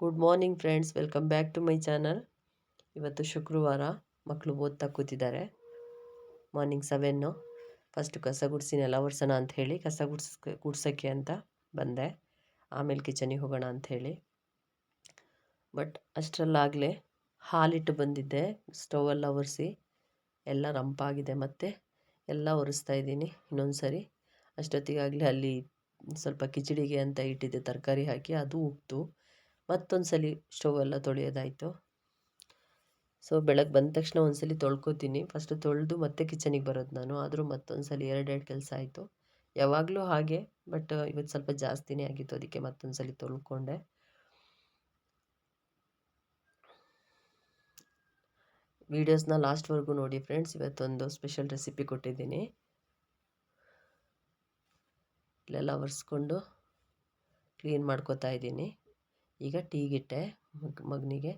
Good morning friends welcome back to my channel ಇವತ್ತು ಶುಕ್ರವಾರ ಮಕ್ಕಳು ಓದ್ತಾ ಕೂತಿದ್ದಾರೆ. ಮಾರ್ನಿಂಗ್ ಸೆವೆನ್ನು ಫಸ್ಟು ಕಸ ಗುಡಿಸಿನೆಲ್ಲ ನೆಲ ಒರೆಸೋಣ ಅಂತ ಹೇಳಿ, ಕಸ ಗುಡ್ಸ್ ಗುಡ್ಸೋಕ್ಕೆ ಅಂತ ಬಂದೆ. ಆಮೇಲೆ ಕಿಚನಿಗೆ ಹೋಗೋಣ ಅಂತ ಹೇಳಿ. ಬಟ್ ಅಷ್ಟರಲ್ಲಾಗಲೇ ಹಾಲಿಟ್ಟು ಬಂದಿದ್ದೆ ಸ್ಟೌವೆಲ್ಲ ಒರೆಸಿ, ಎಲ್ಲ ರಂಪಾಗಿದೆ ಮತ್ತು, ಎಲ್ಲ ಒರೆಸ್ತಾ ಇದ್ದೀನಿ ಇನ್ನೊಂದು ಸರಿ ಅಷ್ಟೊತ್ತಿಗಾಗಲೇ ಅಲ್ಲಿ ಸ್ವಲ್ಪ ಕಿಚಡಿಗೆ ಅಂತ ಇಟ್ಟಿದ್ದೆ ತರಕಾರಿ ಹಾಕಿ, ಅದು ಉಕ್ತು ಮತ್ತೊಂದು ಸಲ ಸ್ಟವ್ ಎಲ್ಲ ತೊಳೆಯೋದಾಯಿತು. ಸೊ ಬೆಳಗ್ಗೆ ಬಂದ ತಕ್ಷಣ ಒಂದು ಸಲ ತೊಳ್ಕೊತೀನಿ. ಫಸ್ಟು ತೊಳೆದು ಮತ್ತೆ ಕಿಚನಿಗೆ ಬರೋದು ನಾನು. ಆದರೂ ಮತ್ತೊಂದು ಸಲ ಎರಡೆರಡು ಕೆಲಸ ಆಯಿತು. ಯಾವಾಗಲೂ ಹಾಗೆ, ಬಟ್ ಇವತ್ತು ಸ್ವಲ್ಪ ಜಾಸ್ತಿನೇ ಆಗಿತ್ತು. ಅದಕ್ಕೆ ಮತ್ತೊಂದು ಸಲ ತೊಳ್ಕೊಂಡೆ. ವೀಡಿಯೋಸ್ನ ಲಾಸ್ಟ್ವರೆಗೂ ನೋಡಿ ಫ್ರೆಂಡ್ಸ್. ಇವತ್ತೊಂದು ಸ್ಪೆಷಲ್ ರೆಸಿಪಿ ಕೊಟ್ಟಿದ್ದೀನಿ. ಇಲ್ಲೆಲ್ಲ ಒರೆಸ್ಕೊಂಡು ಕ್ಲೀನ್ ಮಾಡ್ಕೋತಾ ಇದ್ದೀನಿ. ಈಗ ಟೀಗಿಟ್ಟೆ ಮಗ್, ಮಗನಿಗೆ,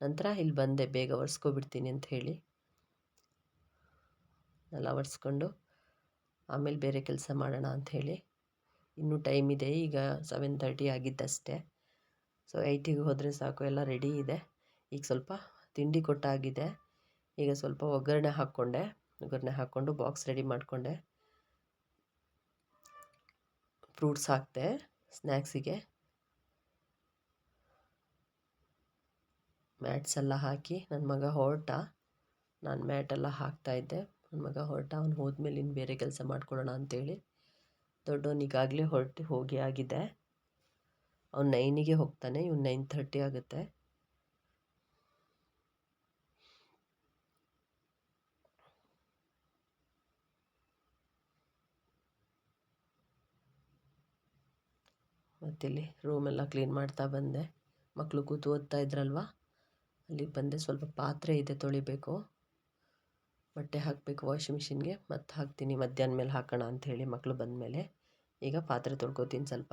ನಂತರ ಇಲ್ಲಿ ಬಂದೆ, ಬೇಗ ಒರೆಸ್ಕೊಬಿಡ್ತೀನಿ ಅಂತ ಹೇಳಿ. ಎಲ್ಲ ಒರೆಸ್ಕೊಂಡು ಆಮೇಲೆ ಬೇರೆ ಕೆಲಸ ಮಾಡೋಣ ಅಂಥೇಳಿ ಇನ್ನೂ ಟೈಮ್ ಇದೆ, ಈಗ ಸೆವೆನ್ ತರ್ಟಿ ಆಗಿದ್ದಷ್ಟೇ. ಸೊ ಏಯ್ಟಿಗೆ ಹೋದರೆ ಸಾಕು, ಎಲ್ಲ ರೆಡಿ ಇದೆ. ಈಗ ಸ್ವಲ್ಪ ತಿಂಡಿ ಕೊಟ್ಟಾಗಿದೆ. ಈಗ ಸ್ವಲ್ಪ ಒಗ್ಗರಣೆ ಹಾಕ್ಕೊಂಡೆ. ಒಗ್ಗರಣೆ ಹಾಕ್ಕೊಂಡು ಬಾಕ್ಸ್ ರೆಡಿ ಮಾಡಿಕೊಂಡೆ. ಫ್ರೂಟ್ಸ್ ಹಾಕಿದೆ ಸ್ನ್ಯಾಕ್ಸಿಗೆ ಮ್ಯಾಟ್ಸ್ ಎಲ್ಲ ಹಾಕಿ ನನ್ನ ಮಗ ಹೊರಟ. ನಾನು ಮ್ಯಾಟ್ ಎಲ್ಲ ಹಾಕ್ತಾ ಹಾಕ್ತಾಯಿದ್ದೆ ನನ್ನ ಮಗ ಹೊರಟ. ಅವ್ನು ಹೋದ್ಮೇಲೆ ಇನ್ನು ಬೇರೆ ಕೆಲಸ ಮಾಡ್ಕೊಳ್ಳೋಣ ಅಂತೇಳಿ ದೊಡ್ಡವನಿಗಾಗಲೇ ಹೊರಟು ಹೋಗಿ ಆಗಿದೆ. ಅವ್ನು ನೈನಿಗೆ ಹೋಗ್ತಾನೆ. ಇವ್ನು ನೈನ್ ಥರ್ಟಿ ಆಗುತ್ತೆ. ಮತ್ತಿಲ್ಲಿ ರೂಮೆಲ್ಲ ಕ್ಲೀನ್ ಮಾಡ್ತಾ ಬಂದೆ. ಮಕ್ಕಳು ಕೂತು ಓದ್ತಾ ಇದ್ರಲ್ವ? ಅಲ್ಲಿಗೆ ಬಂದೆ ಸ್ವಲ್ಪ ಪಾತ್ರೆ ಇದೆ ತೊಳಿಬೇಕು. ಬಟ್ಟೆ ಹಾಕಬೇಕು ವಾಷಿಂಗ್ ಮಿಷಿನ್ಗೆ ಮತ್ತೆ ಹಾಕ್ತೀನಿ ಮಧ್ಯಾಹ್ನ ಮೇಲೆ ಹಾಕೋಣ ಅಂಥೇಳಿ ಮಕ್ಕಳು ಬಂದಮೇಲೆ. ಈಗ ಪಾತ್ರೆ ತೊಳ್ಕೊತೀನಿ ಸ್ವಲ್ಪ.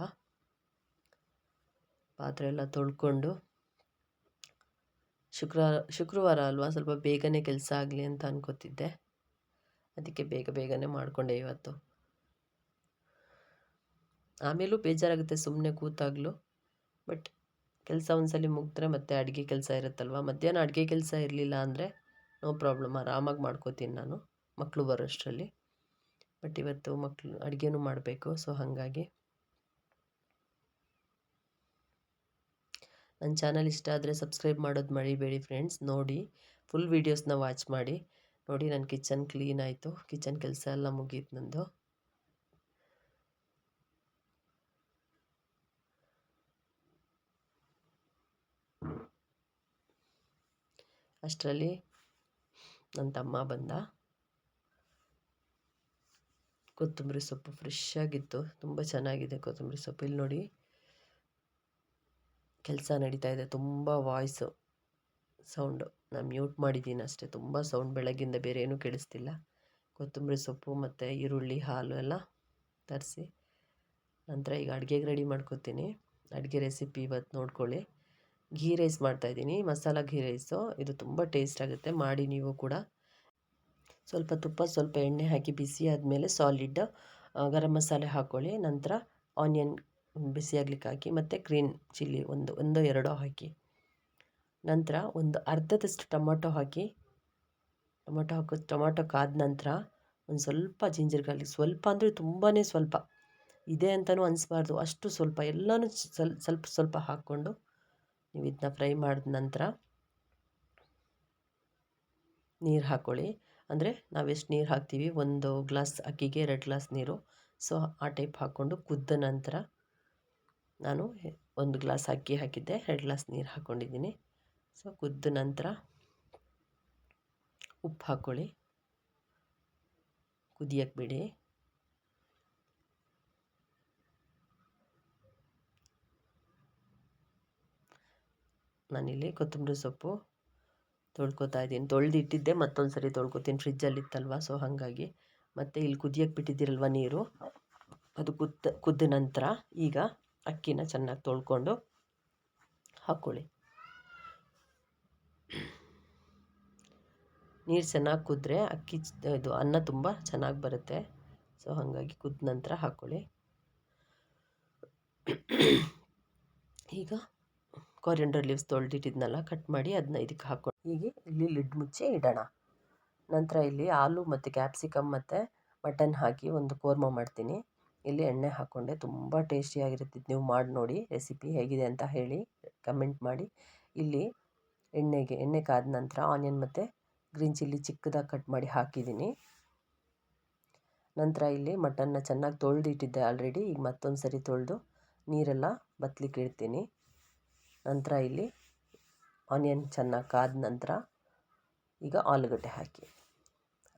ಪಾತ್ರೆ ಎಲ್ಲ ತೊಳ್ಕೊಂಡು ಶುಕ್ರವಾರ ಶುಕ್ರವಾರ ಅಲ್ವಾ ಸ್ವಲ್ಪ ಬೇಗನೆ ಕೆಲಸ ಆಗಲಿ ಅಂತ ಅನ್ಕೋತಿದ್ದೆ. ಅದಕ್ಕೆ ಬೇಗ ಬೇಗನೆ ಮಾಡಿಕೊಂಡೆ ಇವತ್ತು. ಆಮೇಲೂ ಬೇಜಾರಾಗುತ್ತೆ ಸುಮ್ಮನೆ ಕೂತಾಗಲೂ. ಬಟ್ ಕೆಲಸ ಒಂದ್ಸಲಿ ಮುಗಿದ್ರೆ ಮತ್ತೆ ಅಡುಗೆ ಕೆಲಸ ಇರುತ್ತಲ್ವ? ಮಧ್ಯಾಹ್ನ ಅಡುಗೆ ಕೆಲಸ ಇರಲಿಲ್ಲ ಅಂದರೆ ನೋ ಪ್ರಾಬ್ಲಮ್, ಆರಾಮಾಗಿ ಮಾಡ್ಕೋತೀನಿ ನಾನು ಮಕ್ಕಳು ಬರೋಷ್ಟರಲ್ಲಿ. ಬಟ್ ಇವತ್ತು ಮಕ್ಕಳು ಅಡುಗೆನೂ ಮಾಡಬೇಕು, ಸೊ ಹಾಗಾಗಿ. ನನ್ನ ಚಾನಲ್ ಇಷ್ಟ ಆದರೆ ಸಬ್ಸ್ಕ್ರೈಬ್ ಮಾಡೋದು ಮರಿಬೇಡಿ ಫ್ರೆಂಡ್ಸ್, ನೋಡಿ. ಫುಲ್ ವೀಡಿಯೋಸ್ನ ವಾಚ್ ಮಾಡಿ. ನೋಡಿ ನನ್ನ ಕಿಚನ್ ಕ್ಲೀನ್ ಆಯಿತು. ಕಿಚನ್ ಕೆಲಸ ಎಲ್ಲ ಮುಗೀತು ನಂದು. ಅಷ್ಟರಲ್ಲಿ ನನ್ನ ತಮ್ಮ ಬಂದ. ಕೊತ್ತಂಬರಿ ಸೊಪ್ಪು ಫ್ರೆಶ್ ಆಗಿತ್ತು. ತುಂಬ ಚೆನ್ನಾಗಿದೆ ಕೊತ್ತಂಬರಿ ಸೊಪ್ಪು. ಇಲ್ಲಿ ನೋಡಿ ಕೆಲಸ ನಡೀತಾ ಇದೆ. ತುಂಬ ವಾಯ್ಸು ಸೌಂಡು ನಾನು ಮ್ಯೂಟ್ ಮಾಡಿದ್ದೀನಿ ಅಷ್ಟೇ. ತುಂಬ ಸೌಂಡ್ ಬೆಳಗ್ಗಿಂದ ಬೇರೆ ಏನೂ ಕೇಳಿಸ್ತಿಲ್ಲ. ಕೊತ್ತಂಬರಿ ಸೊಪ್ಪು ಮತ್ತು ಈರುಳ್ಳಿ, ಹಾಲು ಎಲ್ಲ ತರಿಸಿ ನಂತರ ಈಗ ಅಡುಗೆಗೆ ರೆಡಿ ಮಾಡ್ಕೋತೀನಿ. ಅಡುಗೆ ರೆಸಿಪಿ ಇವತ್ತು ನೋಡ್ಕೊಳ್ಳಿ. ಘೀ ರೈಸ್ ಮಾಡ್ತಾಯಿದ್ದೀನಿ ಮಸಾಲ ಘೀ ರೈಸು. ಇದು ತುಂಬ ಟೇಸ್ಟ್ ಆಗುತ್ತೆ. ಮಾಡಿ ನೀವು ಕೂಡ. ಸ್ವಲ್ಪ ತುಪ್ಪ, ಸ್ವಲ್ಪ ಎಣ್ಣೆ ಹಾಕಿ ಬಿಸಿ ಆದಮೇಲೆ ಸಾಲಿಡ್ ಗರಂ ಮಸಾಲೆ ಹಾಕ್ಕೊಳ್ಳಿ ನಂತರ ಆನಿಯನ್ ಬಿಸಿ ಹಾಕಿ ಮತ್ತು ಗ್ರೀನ್ ಚಿಲ್ಲಿ ಒಂದು, ಒಂದೋ, ಎರಡೋ ಹಾಕಿ. ನಂತರ ಒಂದು ಅರ್ಧದಷ್ಟು ಟೊಮೊಟೊ ಹಾಕಿ. ಟೊಮೊಟೊ ಹಾಕೋ, ಟೊಮೊಟೊ ಕಾದ ನಂತರ ಒಂದು ಸ್ವಲ್ಪ ಜಿಂಜರ್ ಗಾರ್ಲಿಕ್ ಸ್ವಲ್ಪ ಅಂದರೆ ತುಂಬಾ ಸ್ವಲ್ಪ. ಇದೆ ಅಂತಲೂ ಅನಿಸ್ಬಾರ್ದು. ಅಷ್ಟು ಸ್ವಲ್ಪ. ಎಲ್ಲನೂ ಸ್ವಲ್ಪ ಸ್ವಲ್ಪ ಹಾಕ್ಕೊಂಡು ನೀವು ಇದನ್ನ ಫ್ರೈ ಮಾಡಿದ ನಂತರ ನೀರು ಹಾಕ್ಕೊಳ್ಳಿ ಅಂದರೆ ನಾವೆಷ್ಟು ನೀರು ಹಾಕ್ತೀವಿ? ಒಂದು ಗ್ಲಾಸ್ ಅಕ್ಕಿಗೆ ಎರಡು ಗ್ಲಾಸ್ ನೀರು. ಸೊ ಆ ಟೈಪ್ ಹಾಕ್ಕೊಂಡು ಕುದ್ದ ನಂತರ ನಾನು ಒಂದು ಗ್ಲಾಸ್ ಅಕ್ಕಿ ಹಾಕಿದ್ದೆ. ಎರಡು ಗ್ಲಾಸ್ ನೀರು ಹಾಕ್ಕೊಂಡಿದ್ದೀನಿ ಸೊ ಕುದ್ದ ನಂತರ ಉಪ್ಪು ಹಾಕ್ಕೊಳ್ಳಿ ಕುದಿಯಕ್ಕೆ ಬಿಡಿ. ನಾನಿಲ್ಲಿ ಕೊತ್ತಂಬರಿ ಸೊಪ್ಪು ತೊಳ್ಕೊತಾ ಇದ್ದೀನಿ. ತೊಳೆದಿಟ್ಟಿದ್ದೆ ಮತ್ತೊಂದು ಸರಿ ತೊಳ್ಕೊತೀನಿ. ಫ್ರಿಜ್ಜಲ್ಲಿ ಇತ್ತಲ್ವ ಸೊ ಹಾಗಾಗಿ. ಮತ್ತು ಇಲ್ಲಿ ಕುದಿಯಕ್ಕೆ ಬಿಟ್ಟಿದ್ದೀರಲ್ವ ನೀರು? ಅದು ಕುದ್ದ ಕುದ್ದ ನಂತರ ಈಗ ಅಕ್ಕಿನ ಚೆನ್ನಾಗಿ ತೊಳ್ಕೊಂಡು ಹಾಕ್ಕೊಳ್ಳಿ ನೀರು ಚೆನ್ನಾಗಿ ಕುದ್ರೆ ಅಕ್ಕಿ ಇದು ಅನ್ನ ತುಂಬ ಚೆನ್ನಾಗಿ ಬರುತ್ತೆ. ಸೊ ಹಾಗಾಗಿ ಕುದ್ದ ನಂತರ ಹಾಕ್ಕೊಳ್ಳಿ ಈಗ ಕೊರಿಯಂಡರ್ ಲೀವ್ಸ್ ತೊಳೆದಿಟ್ಟಿದ್ನಲ್ಲ ಕಟ್ ಮಾಡಿ ಅದನ್ನ ಇದಕ್ಕೆ ಹಾಕ್ಕೊಂಡು, ಹೀಗೆ ಇಲ್ಲಿ ಲಿಡ್ ಮುಚ್ಚಿ ಇಡೋಣ. ನಂತರ ಇಲ್ಲಿ ಆಲೂ ಮತ್ತು ಕ್ಯಾಪ್ಸಿಕಮ್ ಮತ್ತು ಮಟನ್ ಹಾಕಿ ಒಂದು ಕೋರ್ಮ ಮಾಡ್ತೀನಿ. ಇಲ್ಲಿ ಎಣ್ಣೆ ಹಾಕ್ಕೊಂಡೆ ತುಂಬ ಟೇಸ್ಟಿಯಾಗಿರುತ್ತೆ ನೀವು ಮಾಡಿ ನೋಡಿ ರೆಸಿಪಿ ಹೇಗಿದೆ ಅಂತ ಹೇಳಿ ಕಮೆಂಟ್ ಮಾಡಿ. ಇಲ್ಲಿ ಎಣ್ಣೆಗೆ, ಎಣ್ಣೆ ಕಾದ ನಂತರ ಆನಿಯನ್ ಮತ್ತು ಗ್ರೀನ್ ಚಿಲ್ಲಿ ಚಿಕ್ಕದಾಗಿ ಕಟ್ ಮಾಡಿ ಹಾಕಿದ್ದೀನಿ. ನಂತರ ಇಲ್ಲಿ ಮಟನ್ನ ಚೆನ್ನಾಗಿ ತೊಳೆದಿಟ್ಟಿದ್ದೆ ಆಲ್ರೆಡಿ ಈಗ ಮತ್ತೊಂದು ಸರಿ ತೊಳೆದು ನೀರೆಲ್ಲ ಬತ್ತಲಿಕ್ಕೆ ಇಡ್ತೀನಿ. ನಂತರ ಇಲ್ಲಿ ಆನಿಯನ್ ಚೆನ್ನಾಗಿ ಕಾದ ನಂತರ ಈಗ ಆಲೂಗಡ್ಡೆ ಹಾಕಿ.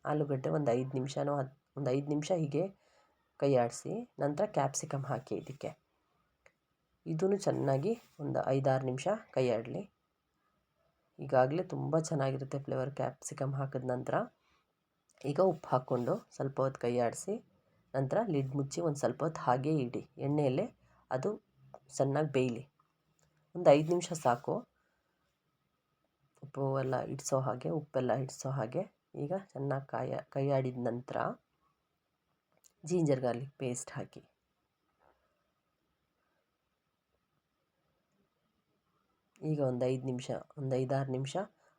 ಆಲೂಗಡ್ಡೆ ಒಂದು ಐದು ನಿಮಿಷನೋ ಹತ್ತು ಒಂದು ಐದು ನಿಮಿಷ ಹೀಗೆ ಕೈ ಆಡಿಸಿ, ನಂತರ ಕ್ಯಾಪ್ಸಿಕಮ್ ಹಾಕಿ ಇದಕ್ಕೆ ಇದೂ ಚೆನ್ನಾಗಿ ಒಂದು ಐದಾರು ನಿಮಿಷ ಕೈ ಆಡಲಿ. ಈಗಾಗಲೇ ತುಂಬ ಚೆನ್ನಾಗಿರುತ್ತೆ ಫ್ಲೇವರ್ ಕ್ಯಾಪ್ಸಿಕಮ್ ಹಾಕಿದ ನಂತರ. ಈಗ ಉಪ್ಪು ಹಾಕ್ಕೊಂಡು ಸ್ವಲ್ಪ ಹೊತ್ತು ಕೈ ಆಡಿಸಿ, ನಂತರ ಲಿಡ್ ಮುಚ್ಚಿ ಒಂದು ಸ್ವಲ್ಪ ಹೊತ್ತು ಹಾಗೇ ಇಡಿ. ಎಣ್ಣೆಯಲ್ಲೇ ಅದು ಚೆನ್ನಾಗಿ ಬೇಯಲಿ. ಒಂದು ಐದು ನಿಮಿಷ ಸಾಕು. ಉಪ್ಪು ಎಲ್ಲ ಇಡಿಸೋ ಹಾಗೆ, ಉಪ್ಪೆಲ್ಲ ಇಡಿಸೋ ಹಾಗೆ. ಈಗ ಚೆನ್ನಾಗಿ ಕಾಯ, ಕೈಯಾಡಿದ ನಂತರ ಜಿಂಜರ್ ಗಾರ್ಲಿಕ್ ಪೇಸ್ಟ್ ಹಾಕಿ. ಈಗ ಒಂದು ಐದು ನಿಮಿಷ, ಒಂದು ಐದಾರು ನಿಮಿಷ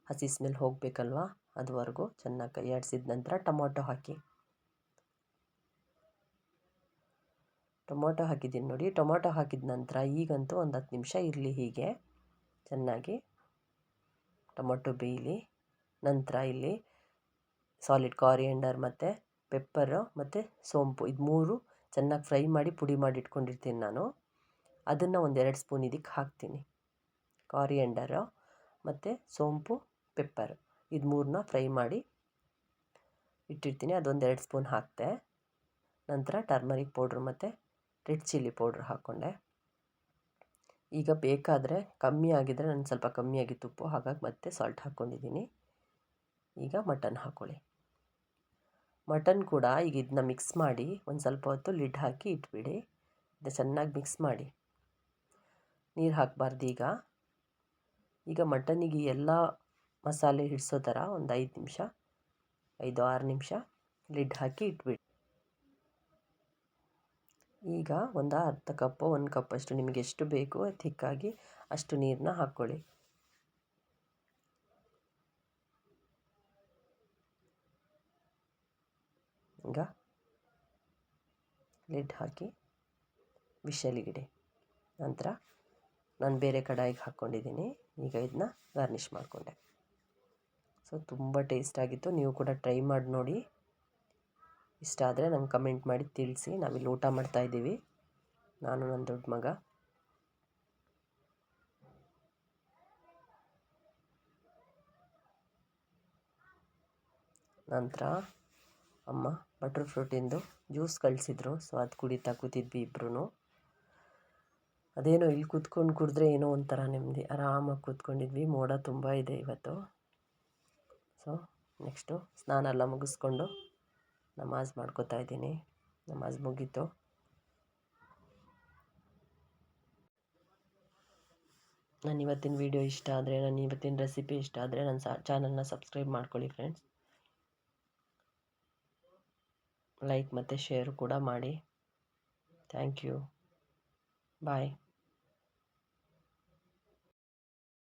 ಹಸಿ ಸ್ಮೆಲ್ ಹೋಗಬೇಕಲ್ವಾ? ಅದುವರೆಗೂ ಚೆನ್ನಾಗಿ ಕೈಯಾಡಿಸಿದ ನಂತರ ಟೊಮೊಟೊ ಹಾಕಿ. ಟೊಮೊಟೊ ಹಾಕಿದ್ದೀನಿ ನೋಡಿ. ಟೊಮೊಟೊ ಹಾಕಿದ ನಂತರ ಈಗಂತೂ ಒಂದು ಹತ್ತು ನಿಮಿಷ ಇರಲಿ ಹೀಗೆ. ಚೆನ್ನಾಗಿ ಟೊಮೊಟೊ ಬೇಯಲಿ. ನಂತರ ಇಲ್ಲಿ ಸಾಲಿಡ್ ಕಾರಿಯಂಡರ್ ಮತ್ತು ಪೆಪ್ಪರು ಮತ್ತು ಸೋಂಪು. ಇದು ಮೂರು ಚೆನ್ನಾಗಿ ಫ್ರೈ ಮಾಡಿ ಪುಡಿ ಮಾಡಿ ಇಟ್ಕೊಂಡಿರ್ತೀನಿ ನಾನು. ಅದನ್ನು ಒಂದೆರಡು ಸ್ಪೂನ್ ಇದಕ್ಕೆ ಹಾಕ್ತೀನಿ. ಕಾರಿಯಂಡರು ಮತ್ತು ಸೋಂಪು ಪೆಪ್ಪರ್ ಇದು ಮೂರನ್ನ ಫ್ರೈ ಮಾಡಿ ಇಟ್ಟಿರ್ತೀನಿ. ಅದೊಂದು ಸ್ಪೂನ್ ಹಾಕ್ತೆ. ನಂತರ ಟರ್ಮರಿಕ್ ಪೌಡ್ರ್ ಮತ್ತು ರೆಡ್ ಚಿಲ್ಲಿ ಪೌಡ್ರ್ ಹಾಕ್ಕೊಂಡೆ ಈಗ ಬೇಕಾದರೆ ಕಮ್ಮಿ ಆಗಿದ್ದರೆ ನಾನು ಸ್ವಲ್ಪ ಕಮ್ಮಿಯಾಗಿ ತುಪ್ಪು, ಹಾಗಾಗಿ ಮತ್ತೆ ಸಾಲ್ಟ್ ಹಾಕ್ಕೊಂಡಿದ್ದೀನಿ ಈಗ ಮಟನ್ ಹಾಕ್ಕೊಳ್ಳಿ ಮಟನ್ ಕೂಡ ಈಗ ಇದನ್ನ ಮಿಕ್ಸ್ ಮಾಡಿ ಒಂದು ಸ್ವಲ್ಪ ಹೊತ್ತು ಲಿಡ್ ಹಾಕಿ ಇಟ್ಬಿಡಿ. ಇದು ಚೆನ್ನಾಗಿ ಮಿಕ್ಸ್ ಮಾಡಿ. ನೀರು ಹಾಕಬಾರ್ದು ಈಗ. ಈಗ ಮಟನಿಗೆ ಎಲ್ಲ ಮಸಾಲೆ ಹಿಡಿಸೋ ಥರ ಒಂದು ಐದು ನಿಮಿಷ, ಐದು ಆರು ನಿಮಿಷ ಲಿಡ್ ಹಾಕಿ ಇಟ್ಬಿಡಿ. ಈಗ ಒಂದು ಅರ್ಧ ಕಪ್ ಒಂದು ಕಪ್ ಅಷ್ಟು ನಿಮಗೆ ಎಷ್ಟು ಬೇಕು ಥಿಕ್ಕಾಗಿ ಅಷ್ಟು ನೀರನ್ನ ಹಾಕ್ಕೊಳ್ಳಿ ಈಗ ಲಿಡ್ ಹಾಕಿ ವಿಷಲಿಗಿಡಿ. ನಂತರ ನಾನು ಬೇರೆ ಕಡಾಯಿಗೆ ಹಾಕ್ಕೊಂಡಿದ್ದೀನಿ ಈಗ ಇದನ್ನ ಗಾರ್ನಿಷ್ ಮಾಡಿಕೊಂಡೆ. ಸೊ ತುಂಬ ಟೇಸ್ಟಾಗಿತ್ತು ನೀವು ಕೂಡ ಟ್ರೈ ಮಾಡಿ ನೋಡಿ. ಇಷ್ಟ ಆದರೆ ನಂಗೆ ಕಮೆಂಟ್ ಮಾಡಿ ತಿಳಿಸಿ. ನಾವಿಲ್ಲಿ ಊಟ ಮಾಡ್ತಾಯಿದ್ದೀವಿ ನಾನು ನನ್ನ ದೊಡ್ಡ ಮಗ. ನಂತರ ಅಮ್ಮ ಬಟರ್ ಫ್ರೂಟಿಂದು ಜ್ಯೂಸ್ ಕಳಿಸಿದ್ರು. ಸೊ, ಅದು ಕುಡಿತಾ ಕೂತಿದ್ವಿ ಇಬ್ಬರೂ ಅದೇನೋ ಇಲ್ಲಿ ಕೂತ್ಕೊಂಡು ಕುಡಿದ್ರೆ ಏನೋ ಒಂಥರ ನೆಮ್ಮದಿ. ಆರಾಮಾಗಿ ಕೂತ್ಕೊಂಡಿದ್ವಿ. ಮೋಡ ತುಂಬ ಇದೆ ಇವತ್ತು. ಸೊ, ನೆಕ್ಸ್ಟು ಸ್ನಾನ ಎಲ್ಲ ಮುಗಿಸ್ಕೊಂಡು ನಮಾಜ್ ಮಾಡ್ಕೋತಾ ಇದ್ದೀನಿ. ನಮಾಜ್ ಮುಗೀತು. ನಾನು ಇವತ್ತಿನ ವೀಡಿಯೋ ಇಷ್ಟ ಆದರೆ ನಾನು ಇವತ್ತಿನ ರೆಸಿಪಿ ಇಷ್ಟ ಆದರೆ ನನ್ನ ಸಾ ಚಾನಲ್ನ ಸಬ್ಸ್ಕ್ರೈಬ್ ಮಾಡ್ಕೊಳ್ಳಿ ಫ್ರೆಂಡ್ಸ್ ಲೈಕ್ ಮತ್ತು ಶೇರ್ ಕೂಡ ಮಾಡಿ. Thank you bye